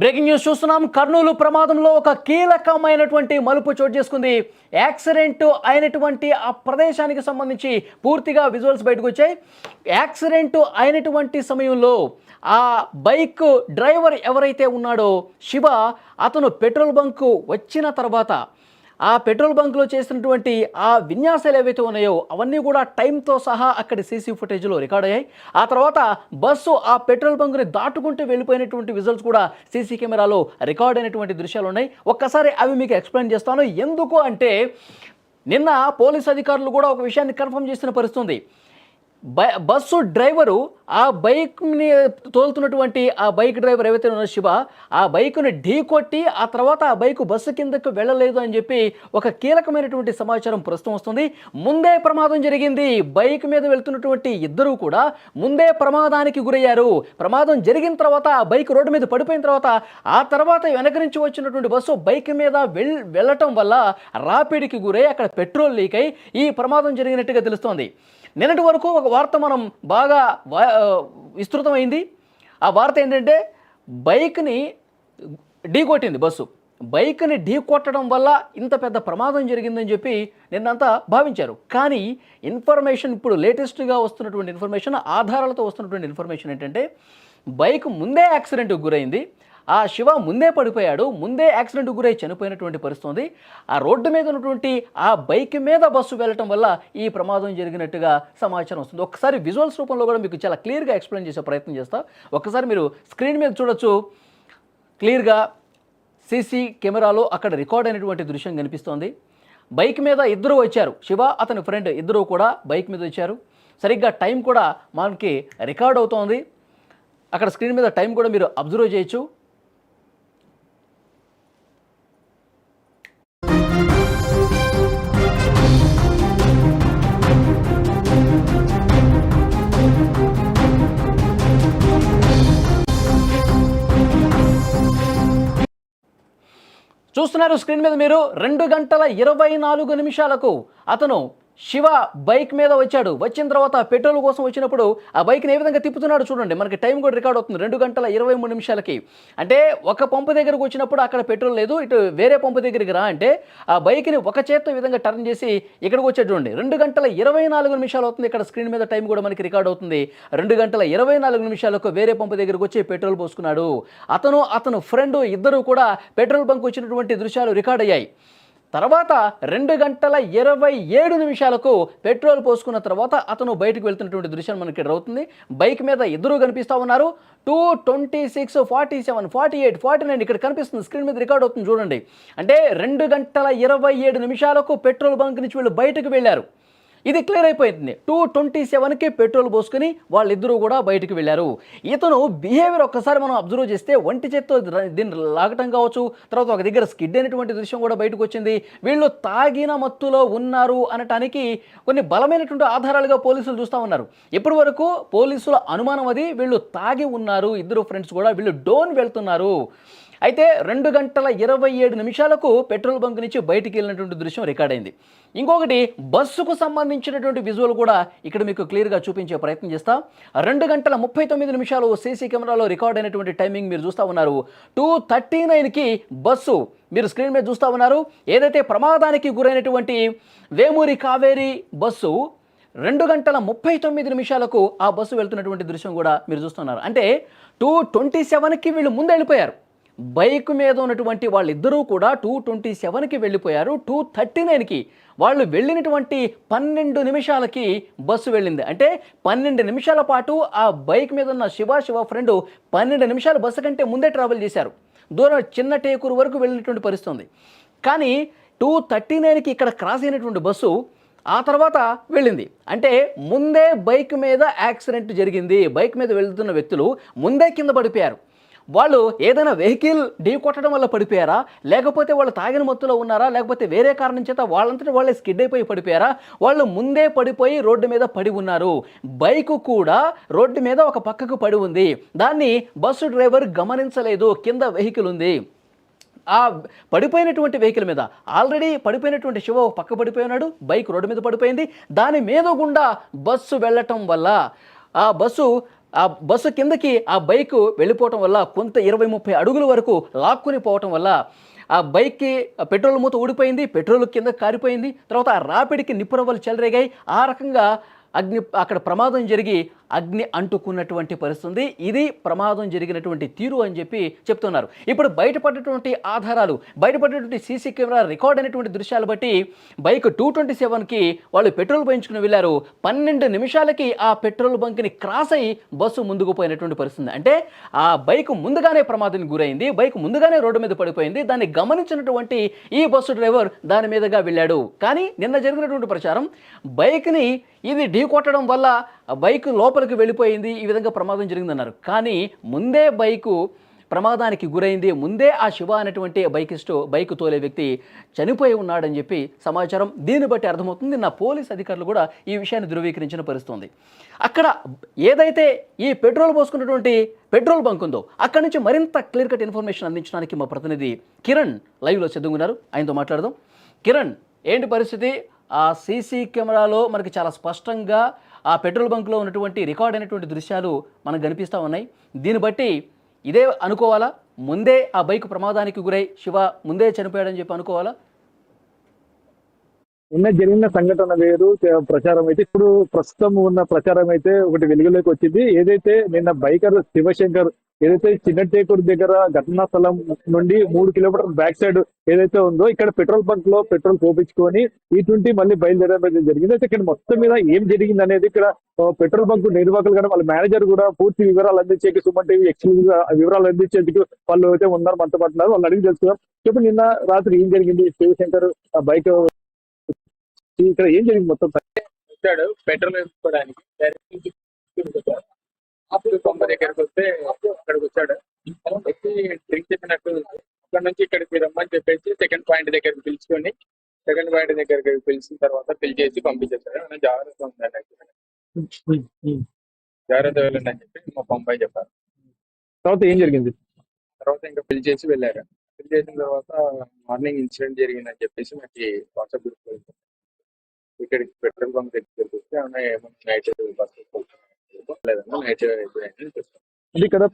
Breaking news చూస్తున్నాం. కర్నూలు ప్రమాదంలో ఒక కీలకమైనటువంటి మలుపు చోటు చేసుకుంది. యాక్సిడెంట్ అయినటువంటి ఆ ప్రదేశానికి సంబంధించి పూర్తిగా విజువల్స్ బయటకు వచ్చాయి. యాక్సిడెంట్ అయినటువంటి సమయంలో ఆ బైక్ డ్రైవర్ ఎవరైతే ఉన్నాడో శివ అతను పెట్రోల్ బంకు వచ్చిన తర్వాత ఆ పెట్రోల్ బంక్లో చేసినటువంటి ఆ విన్యాసాలు ఏవైతే ఉన్నాయో అవన్నీ కూడా టైంతో సహా అక్కడ సీసీ ఫుటేజ్లో రికార్డ్ అయ్యాయి. ఆ తర్వాత బస్సు ఆ పెట్రోల్ బంక్ని దాటుకుంటూ వెళ్ళిపోయినటువంటి విజువల్స్ కూడా సీసీ కెమెరాలో రికార్డ్ అయినటువంటి దృశ్యాలు ఉన్నాయి. ఒక్కసారి అవి మీకు ఎక్స్ప్లెయిన్ చేస్తాను. ఎందుకు అంటే నిన్న పోలీస్ అధికారులు కూడా ఒక విషయాన్ని కన్ఫర్మ్ చేసిన పరిస్థితుంది బస్సు డ్రైవరు ఆ బైక్ని తోలుతున్నటువంటి ఆ బైక్ డ్రైవర్ ఏవైతే ఉన్నారో శివ ఆ బైకును ఢీ కొట్టి ఆ తర్వాత ఆ బైక్ బస్సు కిందకు వెళ్ళలేదు అని చెప్పి ఒక కీలకమైనటువంటి సమాచారం ప్రస్తుతం వస్తుంది. ముందే ప్రమాదం జరిగింది. బైక్ మీద వెళ్తున్నటువంటి ఇద్దరూ కూడా ముందే ప్రమాదానికి గురయ్యారు. ప్రమాదం జరిగిన తర్వాత ఆ బైక్ రోడ్డు మీద పడిపోయిన తర్వాత ఆ తర్వాత వెనక నుంచి వచ్చినటువంటి బస్సు బైక్ మీద వెళ్ వెళ్ళటం వల్ల రాపిడికి గురై అక్కడ పెట్రోల్ లీక్ అయి ఈ ప్రమాదం జరిగినట్టుగా తెలుస్తోంది. నిన్నటి వరకు ఒక వార్త మనం బాగా విస్తృతమైంది. ఆ వార్త ఏంటంటే బైక్ని ఢీ కొట్టింది బస్సు. బైక్ని ఢీ కొట్టడం వల్ల ఇంత పెద్ద ప్రమాదం జరిగిందని చెప్పి నిన్నంతా భావించారు. కానీ ఇన్ఫర్మేషన్ ఇప్పుడు లేటెస్ట్గా వస్తున్నటువంటి ఇన్ఫర్మేషన్ ఆధారాలతో వస్తున్నటువంటి ఇన్ఫర్మేషన్ ఏంటంటే బైక్ ముందే యాక్సిడెంట్కి గురైంది. ఆ శివ ముందే పడిపోయాడు ముందే యాక్సిడెంట్ గురై చనిపోయినటువంటి పరిస్థితుంది. ఆ రోడ్డు మీద ఉన్నటువంటి ఆ బైక్ మీద బస్సు వెళ్ళటం వల్ల ఈ ప్రమాదం జరిగినట్టుగా సమాచారం వస్తుంది. ఒకసారి విజువల్స్ రూపంలో కూడా మీకు చాలా క్లియర్గా ఎక్స్ప్లెయిన్ చేసే ప్రయత్నం చేస్తా. ఒకసారి మీరు స్క్రీన్ మీద చూడొచ్చు. క్లియర్గా సీసీ కెమెరాలో అక్కడ రికార్డ్ అయినటువంటి దృశ్యం కనిపిస్తోంది. బైక్ మీద ఇద్దరు వచ్చారు. శివ అతని ఫ్రెండ్ ఇద్దరు కూడా బైక్ మీద వచ్చారు. సరిగ్గా టైం కూడా మనకి రికార్డ్ అవుతోంది. అక్కడ స్క్రీన్ మీద టైం కూడా మీరు అబ్జర్వ్ చేయొచ్చు. చూస్తున్నారు స్క్రీన్ మీద మీరు రెండు గంటల ఇరవై నాలుగు నిమిషాలకు అతను శివ బైక్ మీద వచ్చాడు. వచ్చిన తర్వాత పెట్రోల్ కోసం వచ్చినప్పుడు ఆ బైక్ని ఏ విధంగా తిప్పుతున్నాడు చూడండి. మనకి టైం కూడా రికార్డ్ అవుతుంది. రెండు గంటల ఇరవై మూడు నిమిషాలకి. అంటే ఒక పంపు దగ్గరకు వచ్చినప్పుడు అక్కడ పెట్రోల్ లేదు. ఇటు వేరే పంపు దగ్గరికి రా అంటే ఆ బైక్ని ఒక చేత్తో విధంగా టర్న్ చేసి ఇక్కడికి వచ్చాడు చూడండి. రెండు గంటల ఇరవై నాలుగు నిమిషాలు అవుతుంది. ఇక్కడ స్క్రీన్ మీద టైం కూడా మనకి రికార్డ్ అవుతుంది. రెండు గంటల ఇరవై నాలుగు నిమిషాలకు వేరే పంపు దగ్గరకు వచ్చి పెట్రోల్ పోసుకున్నాడు. అతను అతను ఫ్రెండ్ ఇద్దరు కూడా పెట్రోల్ బంక్ వచ్చినటువంటి దృశ్యాలు రికార్డ్ అయ్యాయి. తర్వాత రెండు గంటల ఇరవై ఏడు నిమిషాలకు పెట్రోల్ పోసుకున్న తర్వాత అతను బయటకు వెళ్తున్నటువంటి దృశ్యం మనకి ఇక్కడ అవుతుంది. బైక్ మీద ఇద్దరు కనిపిస్తూ ఉన్నారు. Two twenty six forty seven forty eight forty nine ఇక్కడ కనిపిస్తుంది. స్క్రీన్ మీద రికార్డ్ అవుతుంది చూడండి. అంటే రెండు గంటల ఇరవై ఏడు నిమిషాలకు పెట్రోల్ బంక్ నుంచి వీళ్ళు బయటకు వెళ్ళారు. ఇది క్లియర్ అయిపోయింది. టూ ట్వంటీ సెవెన్కి పెట్రోల్ పోసుకుని వాళ్ళిద్దరూ కూడా బయటికి వెళ్ళారు. ఇతను బిహేవియర్ ఒక్కసారి మనం అబ్జర్వ్ చేస్తే ఒంటి చేత్తో దీన్ని లాగటం కావచ్చు తర్వాత ఒక దగ్గర స్కిడ్ అయినటువంటి దృశ్యం కూడా బయటకు వచ్చింది. వీళ్ళు తాగిన మత్తులో ఉన్నారు అనటానికి కొన్ని బలమైనటువంటి ఆధారాలుగా పోలీసులు చూస్తూ ఉన్నారు. ఇప్పటి వరకు పోలీసుల అనుమానం అది వీళ్ళు తాగి ఉన్నారు. ఇద్దరు ఫ్రెండ్స్ కూడా వీళ్ళు డోన్ వెళ్తున్నారు. అయితే రెండు గంటల ఇరవై ఏడు నిమిషాలకు పెట్రోల్ బంక్ నుంచి బయటికి వెళ్ళినటువంటి దృశ్యం రికార్డ్ అయింది. ఇంకొకటి బస్సుకు సంబంధించినటువంటి విజువల్ కూడా ఇక్కడ మీకు క్లియర్గా చూపించే ప్రయత్నం చేస్తా. రెండు గంటల ముప్పై తొమ్మిది నిమిషాలు సీసీ కెమెరాలో రికార్డ్ అయినటువంటి టైమింగ్ మీరు చూస్తూ ఉన్నారు. టూ థర్టీ నైన్కి బస్సు మీరు స్క్రీన్ మీద చూస్తూ ఉన్నారు. ఏదైతే ప్రమాదానికి గురైనటువంటి వేమూరి కావేరి బస్సు రెండు గంటల ముప్పై తొమ్మిది నిమిషాలకు ఆ బస్సు వెళ్తున్నటువంటి దృశ్యం కూడా మీరు చూస్తున్నారు. అంటే టూ ట్వంటీ సెవెన్కి వీళ్ళు ముందు వెళ్ళిపోయారు. బైక్ మీద ఉన్నటువంటి వాళ్ళిద్దరూ కూడా టూ ట్వంటీ సెవెన్కి వెళ్ళిపోయారు. టూ థర్టీ నైన్కి వాళ్ళు వెళ్ళినటువంటి పన్నెండు నిమిషాలకి బస్సు వెళ్ళింది. అంటే పన్నెండు నిమిషాల పాటు ఆ బైక్ మీద ఉన్న శివ శివ ఫ్రెండ్ పన్నెండు నిమిషాలు బస్సు కంటే ముందే ట్రావెల్ చేశారు. దూరం చిన్న టేకూరు వరకు వెళ్ళినటువంటి పరిస్థితుంది. కానీ టూ థర్టీ నైన్కి ఇక్కడ క్రాస్ అయినటువంటి బస్సు ఆ తర్వాత వెళ్ళింది. అంటే ముందే బైక్ మీద యాక్సిడెంట్ జరిగింది. బైక్ మీద వెళ్తున్న వ్యక్తులు ముందే కింద పడిపోయారు. వాళ్ళు ఏదైనా వెహికల్ ఢీ కొట్టడం వల్ల పడిపోయారా? లేకపోతే వాళ్ళు తాగిన మత్తులో ఉన్నారా? లేకపోతే వేరే కారణం చేత వాళ్ళంతటి వాళ్ళే స్కిడ్ అయిపోయి పడిపోయారా? వాళ్ళు ముందే పడిపోయి రోడ్డు మీద పడి ఉన్నారు. బైక్ కూడా రోడ్డు మీద ఒక పక్కకు పడి ఉంది. దాన్ని బస్సు డ్రైవర్ గమనించలేదు. కింద వెహికల్ ఉంది. ఆ పడిపోయినటువంటి వెహికల్ మీద ఆల్రెడీ పడిపోయినటువంటి శివ పక్క పడిపోయినాడు ఉన్నాడు. బైక్ రోడ్డు మీద పడిపోయింది. దాని మీద గుండా బస్సు వెళ్ళటం వల్ల ఆ బస్సు ఆ బస్సు కిందకి ఆ బైక్ వెళ్ళిపోవటం వల్ల కొంత ఇరవై ముప్పై అడుగుల వరకు లాక్కుని పోవటం వల్ల ఆ బైక్కి పెట్రోల్ మూత ఊడిపోయింది పెట్రోల్ కింద కారిపోయింది. తర్వాత ఆ రాపిడికి నిప్పురవ్వలు చెలరేగాయి. ఆ రకంగా అగ్ని అక్కడ ప్రమాదం జరిగి అగ్ని అంటుకున్నటువంటి పరిస్థితి ఇది ప్రమాదం జరిగినటువంటి తీరు అని చెప్పి చెప్తున్నారు. ఇప్పుడు బయటపడినటువంటి ఆధారాలు బయటపడినటువంటి సీసీ కెమెరా రికార్డ్ అయినటువంటి దృశ్యాలు బట్టి బైక్ టూ ట్వంటీ సెవెన్కి వాళ్ళు పెట్రోల్ పోయించుకుని వెళ్ళారు. పన్నెండు నిమిషాలకి ఆ పెట్రోల్ బంక్ని క్రాస్ అయ్యి బస్సు ముందుకు పోయినటువంటి పరిస్థితి అంటే ఆ బైక్ ముందుగానే ప్రమాదానికి గురైంది బైక్ ముందుగానే రోడ్డు మీద పడిపోయింది. దాన్ని గమనించినటువంటి ఈ బస్సు డ్రైవర్ దాని మీదుగా వెళ్ళాడు. కానీ నిన్న జరిగినటువంటి ప్రచారం బైక్ని ఇది ఢీ కొట్టడం వల్ల బైక్ లోపలికి వెళ్ళిపోయింది ఈ విధంగా ప్రమాదం జరిగిందన్నారు. కానీ ముందే బైకు ప్రమాదానికి గురైంది ముందే ఆ శివ అనేటువంటి బైకిస్టు బైక్ తోలే వ్యక్తి చనిపోయి ఉన్నాడని చెప్పి సమాచారం దీన్ని బట్టి అర్థమవుతుంది. నా పోలీస్ అధికారులు కూడా ఈ విషయాన్ని ధృవీకరించిన పరిస్థితుంది. అక్కడ ఏదైతే ఈ పెట్రోల్ పోసుకున్నటువంటి పెట్రోల్ బంక్ ఉందో అక్కడి నుంచి మరింత క్లియర్ కట్ ఇన్ఫర్మేషన్ అందించడానికి మా ప్రతినిధి కిరణ్ లైవ్లో చదువుకున్నారు ఆయనతో మాట్లాడదాం. కిరణ్ ఏంటి పరిస్థితి? ఆ సీసీ కెమెరాలో మనకి చాలా స్పష్టంగా ఆ పెట్రోల్ బంక్లో ఉన్నటువంటి రికార్డ్ అయినటువంటి దృశ్యాలు మనకు కనిపిస్తూ ఉన్నాయి. దీన్ని బట్టి ఇదే అనుకోవాలా? ముందే ఆ బైక్ ప్రమాదానికి గురై శివ ముందే చనిపోయాడని చెప్పి అనుకోవాలా? నిన్న జరిగిన సంఘటన వేరు ప్రచారం అయితే ఇప్పుడు ప్రస్తుతం ఉన్న ప్రచారం అయితే ఒకటి వెలుగులోకి వచ్చింది. ఏదైతే నిన్న బైకర్ శివశంకర్ ఏదైతే చిన్నటేకూరు దగ్గర ఘటనా స్థలం నుండి మూడు కిలోమీటర్ బ్యాక్ సైడ్ ఏదైతే ఉందో ఇక్కడ పెట్రోల్ బంక్లో పెట్రోల్ పోపించుకొని ఇటువంటి మళ్ళీ బయలుదేరడం జరిగింది. అయితే ఇక్కడ మొత్తం మీద ఏం జరిగింది అనేది ఇక్కడ పెట్రోల్ బంక్ నిర్వాహకులు కానీ వాళ్ళ మేనేజర్ కూడా పూర్తి వివరాలు అందించేకి సుమన్ టీవీ ఎక్స్క్లూజివ్ వివరాలు అందించేందుకు వాళ్ళు అయితే ఉన్నారు మనతో పట్టున్నారు వాళ్ళు అడిగి తెలుసుకుందాం. చెప్పు నిన్న రాత్రి ఏం జరిగింది? శివశంకర్ బైక్ ఇక్కడ ఏం జరిగింది మొత్తం? వచ్చాడు పెట్రోల్ వేసుకోవడానికి. అప్పుడు బొమ్మ దగ్గరకు వస్తే అక్కడికి వచ్చాడు. వచ్చి డ్రింక్ చెప్పినట్టు అక్కడ నుంచి ఇక్కడికి రమ్మని చెప్పేసి సెకండ్ పాయింట్ దగ్గరికి పిలుచుకొని సెకండ్ పాయింట్ దగ్గరికి పిలిచిన తర్వాత పిల్ చేసి పంపించేశాడు. ఆయన జాగ్రత్త ఉందండి. జాగ్రత్త వెళ్ళండి అని చెప్పి మా బొంబాయి చెప్పారు. తర్వాత ఏం జరిగింది? తర్వాత ఇంకా పిల్ చేసి వెళ్ళారు. చేసిన తర్వాత మార్నింగ్ ఇన్సిడెంట్ జరిగిందని చెప్పేసి నాకు వాట్సాప్ గ్రూప్ ఇక్కడికి పెట్రోల్ బంక్ దగ్గరికి వస్తే ఏమన్నా ఏమన్నా నైట్ బస్ అంటే ఇక్కడ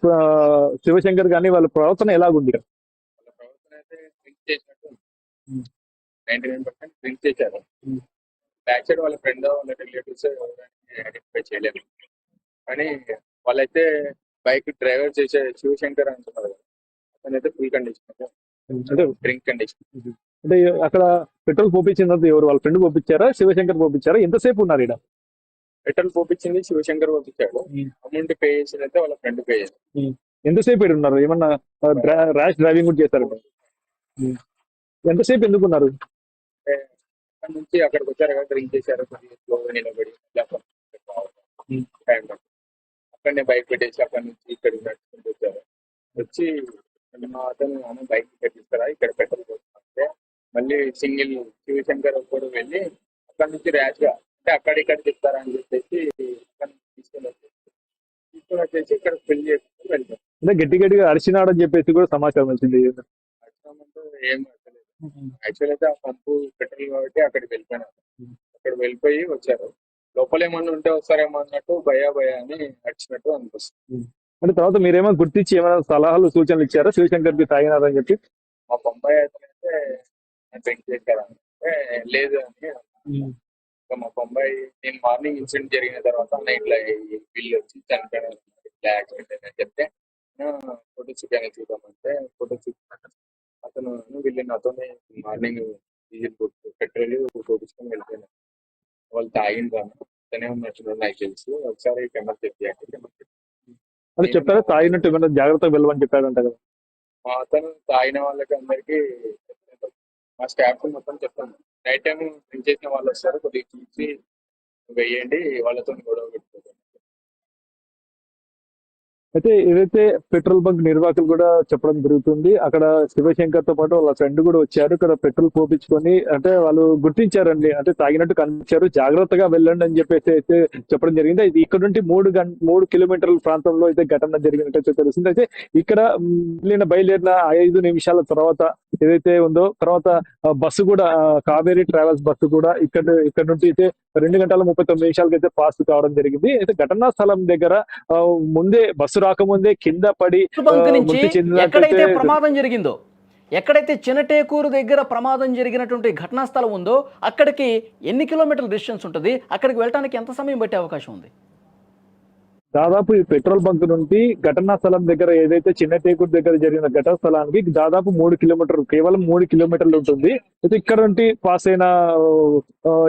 శివశంకర్ గానీ వాళ్ళ ప్రవర్తన ఎలాగుంది చేశారు. బ్యాక్ సైడ్ వాళ్ళ ఫ్రెండ్ వాళ్ళ రిలేటివ్స్ ఐడెంటిఫై చేయలేము కానీ వాళ్ళైతే బైక్ డ్రైవర్ చేసే శివశంకర్ అంటున్నారు అతనైతే ఫుల్ కండిషన్ అంటే డ్రింక్ కండిషన్ అంటే అక్కడ పెట్రోల్ పోపించిన తర్వాత ఎవరు? వాళ్ళ ఫ్రెండ్ పంపించారా శివశంకర్ పంపించారా ఎంతసేపు ఉన్నారు ఇక్కడ? పెట్రోల్ పోపించింది శివశంకర్ పంపించాడు. అమౌంట్ పే చేసినైతే వాళ్ళ ఫ్రెండ్ పే చేశారు ఎంతసేపు ఇక్కడ ఉన్నారు ఏమన్నా ర్యాష్ డ్రైవింగ్ కూడా చేశారు. ఎంతసేపు ఎందుకు ఉన్నారు అంటే అక్కడ నుంచి అక్కడికి వచ్చారు కదా డ్రింక్ చేశారు నిలబడి. టైం అక్కడనే బైక్ పెట్టేసి అక్కడ నుంచి ఇక్కడికి నడుచుకుంటూ వచ్చారు. వచ్చి మా అతను బైక్ పెట్టిస్తారా? ఇక్కడ పెట్రోల్ పోతుంటే మళ్ళీ సింగిల్ శివశంకర్ కూడా వెళ్ళి అక్కడ నుంచి ర్యాష్గా అంటే అక్కడ ఇక్కడ చెప్తారా అని చెప్పేసి తీసుకొని వచ్చేసి తీసుకొని వచ్చేసి ఇక్కడ పెళ్ళి చేసుకుని వెళ్తాం అంటే గట్టి గట్టిగా అరిచినాడని చెప్పేసి కూడా సమాచారం వచ్చింది ఏం యాక్చువల్ అయితే ఆ పంపు పెట్రోల్ కాబట్టి అక్కడికి వెళ్ళిపోయినారు అక్కడ వెళ్ళిపోయి వచ్చారు. లోపల ఏమన్నా ఉంటే వస్తారేమో అన్నట్టు భయా భయ అని నడిచినట్టు అనిపిస్తుంది. అంటే తర్వాత మీరేమో గుర్తించి ఏమైనా సలహాలు సూచనలు ఇచ్చారా? శివశంకర్కి తాగినారని చెప్పి? మా బొంబాయి అయితే డ్రింక్ చేశారా అంటే లేదు అని ఇంకా మా బొంబాయి నేను మార్నింగ్ ఇన్సిడెంట్ జరిగిన తర్వాత ఈ బిల్ వచ్చి చనిపోయిన ఇట్లా యాక్సిడెంట్ అయిందని చెప్తే ఫోటో చూపాను చూద్దామంటే ఫోటో చూపినాక అతను వీళ్ళు నాతోనే మార్నింగ్ డీజిల్ పెట్రోల్ కొట్టించుకొని వెళ్ళిపోయినా వాళ్ళు తాగిండ్రు అన్న. అతనే ఉన్నట్టున్నాడు నాకు తెలుసు. ఒకసారి కెమెరా చేయండి కెమెరా చెప్పారా? తాగినట్టు ఏమైనా జాగ్రత్తగా వెళ్ళమని చెప్పారంట కదా. మా అతను తాగిన వాళ్ళకి అందరికి మా స్టాఫ్ మొత్తం చెప్తాను నైట్ టైం డ్రింక్ చేసిన వాళ్ళు వస్తారు కొద్దిగా చూసి వేయండి వాళ్ళతో గొడవ అయితే ఏదైతే పెట్రోల్ బంక్ నిర్వాహకులు కూడా చెప్పడం జరుగుతుంది అక్కడ శివశంకర్తో పాటు వాళ్ళ ఫ్రెండ్ కూడా వచ్చారు. ఇక్కడ పెట్రోల్ పోపించుకొని అంటే వాళ్ళు గుర్తించారండి. అంటే తాగినట్టు కనిపించారు. జాగ్రత్తగా వెళ్ళండి అని చెప్పేసి అయితే చెప్పడం జరిగింది. అయితే ఇక్కడ నుండి మూడు గంట మూడు కిలోమీటర్ల ప్రాంతంలో అయితే ఘటన జరిగినట్టు తెలుస్తుంది. అయితే ఇక్కడ మిగిలిన వెళ్ళిన బయలుదేరిన ఐదు నిమిషాల తర్వాత ఏదైతే ఉందో తర్వాత బస్సు కూడా కావేరీ ట్రావెల్స్ బస్సు కూడా ఇక్కడ ఇక్కడ నుండి అయితే రెండు గంటల ముప్పై తొమ్మిది నిమిషాలకైతే అయితే పాస్ కావడం జరిగింది. అయితే ఘటనా స్థలం దగ్గర ముందే బస్సు రాకముందే కింద పడి ఎక్కడైతే ప్రమాదం జరిగిందో ఎక్కడైతే చినటేకూరు దగ్గర ప్రమాదం జరిగినటువంటి ఘటనా స్థలం ఉందో అక్కడికి ఎన్ని కిలోమీటర్ల డిస్టెన్స్ ఉంటుంది? అక్కడికి వెళ్ళడానికి ఎంత సమయం పట్టే అవకాశం ఉంది? దాదాపు ఈ పెట్రోల్ బంక్ నుండి ఘటనా స్థలం దగ్గర ఏదైతే చిన్న టేకూరు దగ్గర జరిగిన ఘటన స్థలానికి దాదాపు మూడు కిలోమీటర్లు కేవలం మూడు కిలోమీటర్లు ఉంటుంది. అయితే ఇక్కడ నుండి పాస్ అయిన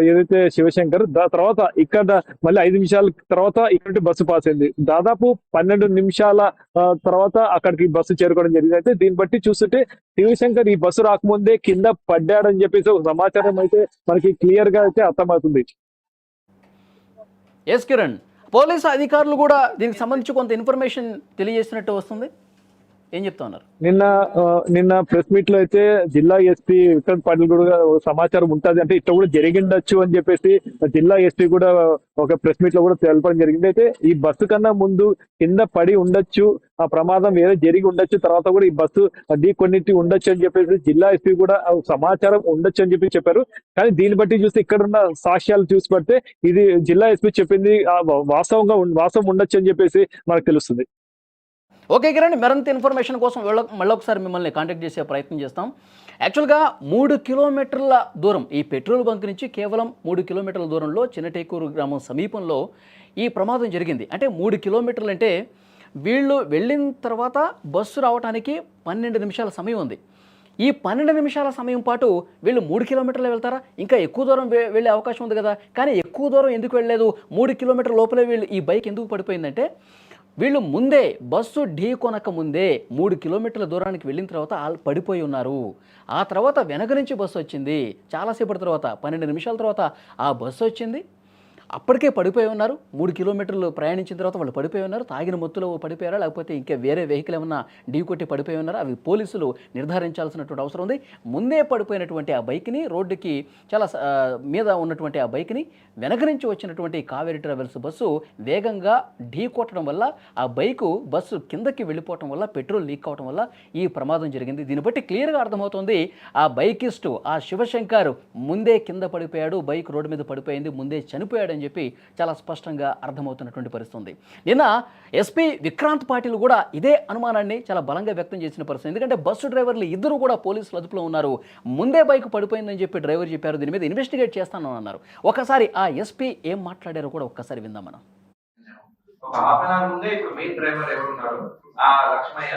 ఏదైతే శివశంకర్ దాని తర్వాత ఇక్కడ మళ్ళీ ఐదు నిమిషాల తర్వాత ఇక్కడ నుండి బస్సు పాస్ అయింది. దాదాపు పన్నెండు నిమిషాల తర్వాత అక్కడికి బస్సు చేరుకోవడం జరిగింది. అయితే దీన్ని బట్టి చూస్తుంటే శివశంకర్ ఈ బస్సు రాకముందే కింద పడ్డాడని చెప్పేసి ఒక సమాచారం అయితే మనకి క్లియర్గా అయితే అర్థమవుతుంది. ఎస్ కిరణ్. పోలీసు అధికారులు కూడా దీనికి సంబంధించి కొంత ఇన్ఫర్మేషన్ తెలియజేసినట్టు వస్తుంది. ఏం చెప్తా ఉన్నారు? నిన్న నిన్న ప్రెస్ మీట్లో అయితే జిల్లా ఎస్పీ విక్రమ్ పాటిల్ కూడా ఒక సమాచారం ఉంటది అంటే ఇట్లా కూడా జరిగిండొచ్చు అని చెప్పేసి జిల్లా ఎస్పీ కూడా ఒక ప్రెస్ మీట్లో కూడా తెలపడం జరిగింది. అయితే ఈ బస్సు కన్నా ముందు కింద పడి ఉండొచ్చు ఆ ప్రమాదం వేరే జరిగి ఉండొచ్చు తర్వాత కూడా ఈ బస్సు ఢీ కొన్నిటి ఉండొచ్చు అని చెప్పేసి జిల్లా ఎస్పీ కూడా సమాచారం ఉండొచ్చు అని చెప్పి చెప్పారు. కానీ దీన్ని బట్టి చూస్తే ఇక్కడ ఉన్న సాక్ష్యాలు చూసి పడితే ఇది జిల్లా ఎస్పీ చెప్పింది ఆ వాస్తవంగా వాస్తవం ఉండొచ్చు అని చెప్పేసి మనకు తెలుస్తుంది. ఓకే కిరణ్ మరింత ఇన్ఫర్మేషన్ కోసం మళ్ళీ మళ్ళొకసారి మిమ్మల్ని కాంటాక్ట్ చేసే ప్రయత్నం చేస్తాం. యాక్చువల్గా మూడు కిలోమీటర్ల దూరం ఈ పెట్రోల్ బంక్ నుంచి కేవలం మూడు కిలోమీటర్ల దూరంలో చిన్నటేకూరు గ్రామం సమీపంలో ఈ ప్రమాదం జరిగింది. అంటే మూడు కిలోమీటర్లు అంటే వీళ్ళు వెళ్ళిన తర్వాత బస్సు రావడానికి పన్నెండు నిమిషాల సమయం ఉంది. ఈ పన్నెండు నిమిషాల సమయం పాటు వీళ్ళు మూడు కిలోమీటర్లు వెళ్తారా? ఇంకా ఎక్కువ దూరం వె- వెళ్ళే అవకాశం ఉంది కదా. కానీ ఎక్కువ దూరం ఎందుకు వెళ్ళలేదు? మూడు కిలోమీటర్ల లోపలే వీళ్ళు ఈ బైక్ ఎందుకు పడిపోయిందంటే వీళ్ళు ముందే బస్సు ఢీ కొనక ముందే మూడు కిలోమీటర్ల దూరానికి వెళ్ళిన తర్వాత వాళ్ళు పడిపోయి ఉన్నారు. ఆ తర్వాత వెనక నుంచి బస్సు వచ్చింది. చాలాసేపటి తర్వాత పన్నెండు నిమిషాల తర్వాత ఆ బస్సు వచ్చింది. అప్పటికే పడిపోయి ఉన్నారు. మూడు కిలోమీటర్లు ప్రయాణించిన తర్వాత వాళ్ళు పడిపోయి ఉన్నారు. తాగిన మొత్తులో పడిపోయారా? లేకపోతే ఇంకా వేరే వెహికల్ ఏమన్నా ఢీ కొట్టి పడిపోయి ఉన్నారా? అవి పోలీసులు నిర్ధారించాల్సినటువంటి అవసరం ఉంది. ముందే పడిపోయినటువంటి ఆ బైక్ని రోడ్డుకి చాలా మీద ఉన్నటువంటి ఆ బైక్ని వెనక నుంచి వచ్చినటువంటి కావేరీ ట్రావెల్స్ బస్సు వేగంగా ఢీ కొట్టడం వల్ల ఆ బైకు బస్సు కిందకి వెళ్ళిపోవటం వల్ల పెట్రోల్ లీక్ అవడం వల్ల ఈ ప్రమాదం జరిగింది. దీన్ని బట్టి క్లియర్గా అర్థమవుతుంది ఆ బైకిస్టు ఆ శివశంకర్ ముందే కింద పడిపోయాడు బైక్ రోడ్డు మీద పడిపోయింది ముందే చనిపోయాడు అని చెప్పి చాలా స్పష్టంగా అర్థమవుతున్నటువంటి పరిస్థితి ఉంది నిన్న ఎస్పీ విక్రాంత్ పాటిల్ కూడా ఇదే అనుమానాన్ని చాలా బలంగా వ్యక్తం చేసిన పరిస్థితి. ఎందుకంటే బస్సు డ్రైవర్లు ఇద్దరు కూడా పోలీసులు అదుపులో ఉన్నారు. ముందే బైక్ పడిపోయిందని చెప్పి డ్రైవర్ చెప్పారు. దీని మీద ఇన్వెస్టిగేట్ చేస్తాను అన్నారు. ఒకసారి ఆ ఎస్పీ ఏం మాట్లాడారో కూడా ఒక్కసారి విందాం మనం. ఒక హాఫ్ అన్ అవర్ ముందే ఇప్పుడు మెయిన్ డ్రైవర్ ఎవరు ఉన్నారు ఆ లక్ష్మయ్య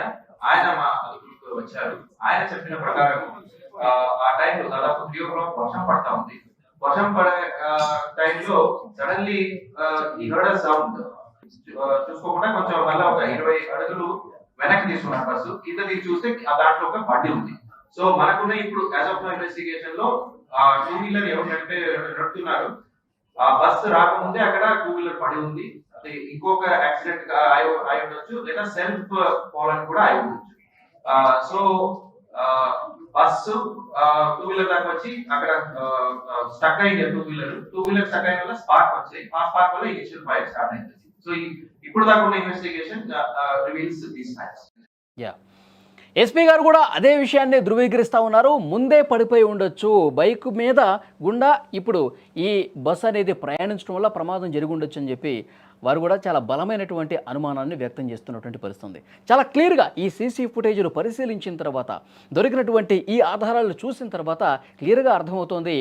ఆయన మా అదుపులోకి వచ్చారు. ఆయన చెప్పిన ప్రకారం ఆ టైంలో దాదాపు త్రీ ఓ క్లాక్ వర్షం పడతా ఉంది. వర్షం పడే టైంలో సడన్లీ ఈ హర్డ్ సౌండ్ చూసుకోకుండా కొంచెం మళ్ళీ ఒక ఇరవై అడుగులు వెనక్కి తీసుకున్నారు బస్సు. కింద చూస్తే ఆ దాంట్లో ఒక బండి ఉంది. సో మనకున్న ఇప్పుడు యాజ్ ఆఫ్ ఇన్వెస్టిగేషన్లో టూ వీలర్ ఎవరు నడిపే నడుపుతున్నారు. ఆ బస్ రాకముందే అక్కడ టూ వీలర్ పడి ఉంది. అది ఇంకొక యాక్సిడెంట్ అయి ఉండొచ్చు. లేదా సెల్ఫ్ పోలని కూడా అయి ఉండొచ్చు. సో బస్సు టూ వీలర్ దాకా వచ్చి అక్కడ స్టక్ అయింది two wheeler two wheeler stuck అయిన వల్ల స్పార్క్ వచ్చాయి. ఆ స్పార్క్ వల్ల ఇనిషియల్ ఫైర్ స్టార్ట్ అయింది. సో ఇప్పుడు దాకా ఉన్న investigation reveals these facts yeah SP గారు కూడా అదే విషయాన్ని ధృవీకరిస్తూ ఉన్నారు. ముందే పడిపోయి ఉండొచ్చు. బైక్ మీద గుండా ఇప్పుడు ఈ బస్ అనేది ప్రయాణించడం వల్ల ప్రమాదం జరిగి ఉండొచ్చు అని చెప్పి వారు కూడా చాలా బలమైనటువంటి అనుమానాన్ని వ్యక్తం చేస్తున్నటువంటి పరిస్థితుంది. చాలా క్లియర్గా ఈ సీసీ ఫుటేజ్ను పరిశీలించిన తర్వాత దొరికినటువంటి ఈ ఆధారాలు చూసిన తర్వాత క్లియర్గా అర్థమవుతోంది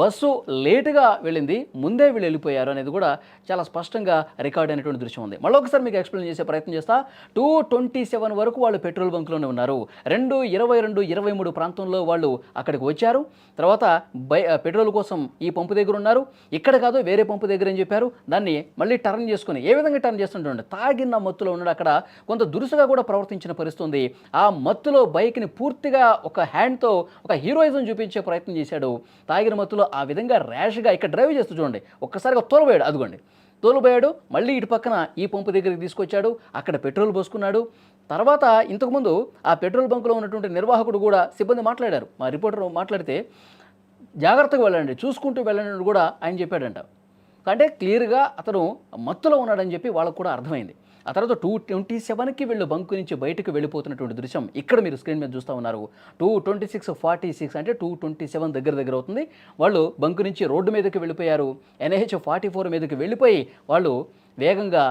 బస్సు లేటుగా వెళ్ళింది ముందే వీళ్ళు వెళ్ళిపోయారు అనేది కూడా చాలా స్పష్టంగా రికార్డ్ అయినటువంటి దృశ్యం ఉంది. మళ్ళీ ఒకసారి మీకు ఎక్స్ప్లెయిన్ చేసే ప్రయత్నం చేస్తా. టూ ట్వంటీ సెవెన్ వరకు వాళ్ళు పెట్రోల్ బంక్లోనే ఉన్నారు. రెండు ఇరవై రెండు ఇరవై మూడు ప్రాంతంలో వాళ్ళు అక్కడికి వచ్చారు. తర్వాత బై పెట్రోల్ కోసం ఈ పంపు దగ్గర ఉన్నారు. ఇక్కడ కాదు వేరే పంపు దగ్గర అని చెప్పారు. దాన్ని మళ్ళీ టర్న్ చేసి చేసుకుని ఏ విధంగా టర్న్ చేస్తుంటే తాగిన మత్తులో ఉన్నాడు. అక్కడ కొంత దురుసుగా కూడా ప్రవర్తించిన పరిస్థితి ఉంది ఆ మత్తులో బైక్ని పూర్తిగా ఒక హ్యాండ్తో ఒక హీరోయిజం చూపించే ప్రయత్నం చేశాడు. తాగిన మత్తులో ఆ విధంగా ర్యాష్గా ఇక్కడ డ్రైవ్ చేస్తూ చూడండి. ఒక్కసారిగా తోలబోయాడు. అదిగోండి. తోలుబోయాడు. మళ్ళీ ఇటు పక్కన ఈ పంపు దగ్గరికి తీసుకొచ్చాడు. అక్కడ పెట్రోల్ పోసుకున్నాడు. తర్వాత ఇంతకుముందు ఆ పెట్రోల్ బంకులో ఉన్నటువంటి నిర్వాహకుడు కూడా సిబ్బంది మాట్లాడారు. మా రిపోర్టర్ మాట్లాడితే జాగ్రత్తగా వెళ్ళండి. చూసుకుంటూ వెళ్ళండి కూడా ఆయన చెప్పాడంట. అంటే క్లియర్గా అతను మత్తులో ఉన్నాడని చెప్పి వాళ్ళకు కూడా అర్థమైంది. ఆ తర్వాత టూ ట్వంటీ సెవెన్కి వీళ్ళు బంకు నుంచి బయటకు వెళ్ళిపోతున్నటువంటి దృశ్యం ఇక్కడ మీరు స్క్రీన్ మీద చూస్తూ ఉన్నారు. Two twenty six forty six అంటే టూ ట్వంటీ సెవెన్ దగ్గర దగ్గర అవుతుంది. వాళ్ళు బంకు నుంచి రోడ్డు మీదకి వెళ్ళిపోయారు. ఎన్హెచ్ ఫార్టీ ఫోర్ మీదకి వెళ్ళిపోయి వాళ్ళు వేగంగా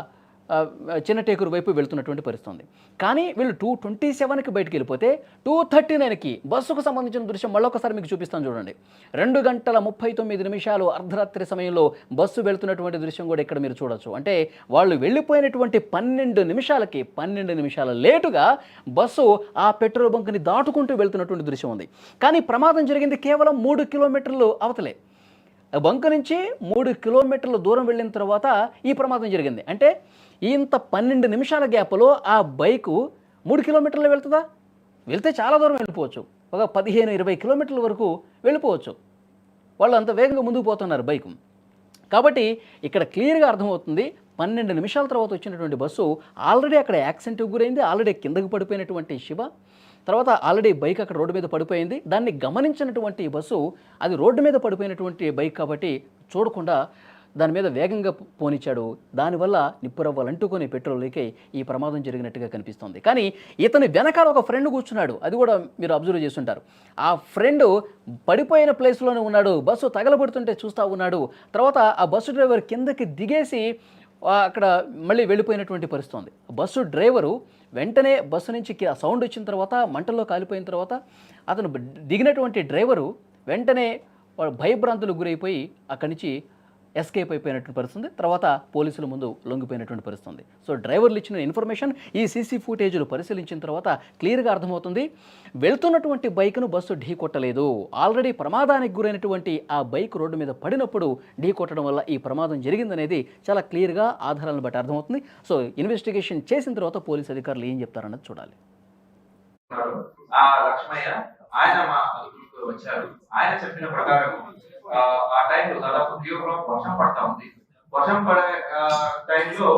చిన్న టేకూరు వైపు వెళ్తున్నటువంటి పరిస్థితుంది. కానీ వీళ్ళు టూ ట్వంటీ సెవెన్కి బయటికి వెళ్ళిపోతే టూ థర్టీ నైన్కి బస్సుకు సంబంధించిన దృశ్యం మళ్ళొకసారి మీకు చూపిస్తాను చూడండి. రెండు గంటల ముప్పై తొమ్మిది నిమిషాలు అర్ధరాత్రి సమయంలో బస్సు వెళ్తున్నటువంటి దృశ్యం కూడా ఇక్కడ మీరు చూడొచ్చు. అంటే వాళ్ళు వెళ్ళిపోయినటువంటి పన్నెండు నిమిషాలకి పన్నెండు నిమిషాల లేటుగా బస్సు ఆ పెట్రోల్ బంక్ని దాటుకుంటూ వెళ్తున్నటువంటి దృశ్యం ఉంది. కానీ ప్రమాదం జరిగింది కేవలం మూడు కిలోమీటర్లు అవతలే. బంక్ నుంచి మూడు కిలోమీటర్ల దూరం వెళ్ళిన తర్వాత ఈ ప్రమాదం జరిగింది. అంటే ఇంత పన్నెండు నిమిషాల గ్యాప్లో ఆ బైకు మూడు కిలోమీటర్లు వెళ్తుందా? వెళ్తే చాలా దూరం వెళ్ళిపోవచ్చు. ఒక పదిహేను ఇరవై కిలోమీటర్ల వరకు వెళ్ళిపోవచ్చు. వాళ్ళు అంత వేగంగా ముందుకు పోతున్నారు బైక్. కాబట్టి ఇక్కడ క్లియర్గా అర్థమవుతుంది పన్నెండు నిమిషాల తర్వాత వచ్చినటువంటి బస్సు ఆల్రెడీ అక్కడ యాక్సిడెంట్కి గురైంది ఆల్రెడీ కిందకు పడిపోయినటువంటి శివ. తర్వాత ఆల్రెడీ బైక్ అక్కడ రోడ్డు మీద పడిపోయింది. దాన్ని గమనించినటువంటి బస్సు అది రోడ్డు మీద పడిపోయినటువంటి బైక్ కాబట్టి చూడకుండా దాని మీద వేగంగా పోనిచ్చాడు. దానివల్ల నిప్పురవ్వలు అంటుకొని పెట్రోల్ లీకై ఈ ప్రమాదం జరిగినట్టుగా కనిపిస్తుంది. కానీ ఇతని వెనకాల ఒక ఫ్రెండ్ కూర్చున్నాడు. అది కూడా మీరు అబ్జర్వ్ చేస్తుంటారు ఆ ఫ్రెండ్ పడిపోయిన ప్లేస్లోనే ఉన్నాడు. బస్సు తగలబడుతుంటే చూస్తూ ఉన్నాడు. తర్వాత ఆ బస్సు డ్రైవర్ కిందకి దిగేసి అక్కడ మళ్ళీ వెళ్ళిపోయినటువంటి పరిస్థితి ఉంది బస్సు డ్రైవరు వెంటనే బస్సు నుంచి సౌండ్ వచ్చిన తర్వాత మంటల్లో కాలిపోయిన తర్వాత అతను దిగినటువంటి డ్రైవరు వెంటనే భయభ్రాంతులకు గురైపోయి అక్కడి నుంచి ఎస్కేప్ అయిపోయినటువంటి పరిస్థితుంది. తర్వాత పోలీసుల ముందు లొంగిపోయినటువంటి పరిస్థితుంది. సో డ్రైవర్లు ఇచ్చిన ఇన్ఫర్మేషన్ ఈ సీసీ ఫుటేజ్లు పరిశీలించిన తర్వాత క్లియర్గా అర్థమవుతుంది. వెళ్తున్నటువంటి బైక్ను బస్సు ఢీ కొట్టలేదు. ఆల్రెడీ ప్రమాదానికి గురైనటువంటి ఆ బైక్ రోడ్డు మీద పడినప్పుడు ఢీ కొట్టడం వల్ల ఈ ప్రమాదం జరిగిందనేది చాలా క్లియర్గా ఆధారాలను బట్టి అర్థమవుతుంది. సో ఇన్వెస్టిగేషన్ చేసిన తర్వాత పోలీస్ అధికారులు ఏం చెప్తారన్నది చూడాలి. ఆ లక్ష్మయ్య ఆయన మా వచ్చారు. ఆయన చెప్పిన ప్రకారం ఆ, టైంలో దాదాపు త్రీ వర్షం పడతా ఉంది. వర్షం పడే టైంలో